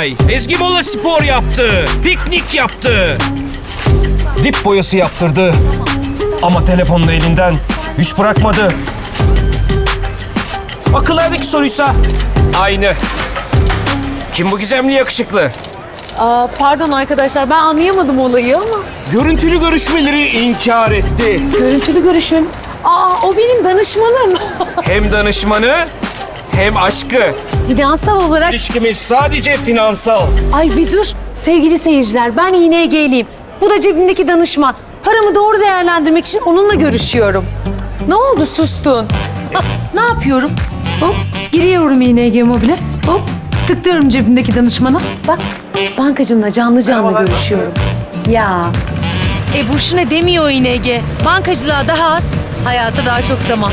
ay. Ezgi Mola spor yaptı. Piknik yaptı. Dip boyası yaptırdı. Ama telefonunu elinden hiç bırakmadı. Akıllardaki soruysa aynı. Kim bu gizemli yakışıklı? Aa, pardon arkadaşlar ben anlayamadım olayı ama. Görüntülü görüşmeleri inkar etti. Görüntülü görüşüm. Aa o benim danışmanım. Hem danışmanı hem aşkı. Finansal olarak... İlişkimiz sadece finansal. Ay bir dur. Sevgili seyirciler ben ING'liyim. Bu da cebimdeki danışman. Paramı doğru değerlendirmek için onunla görüşüyorum. Ne oldu sustun? Ah, ne yapıyorum? Hop giriyorum ING mobile. Hop tıklıyorum cebimdeki danışmana. Bak bankacımla canlı canlı görüşüyorum. Ya. E boşuna demiyor ING. Bankacılığa daha az, hayata daha çok zaman.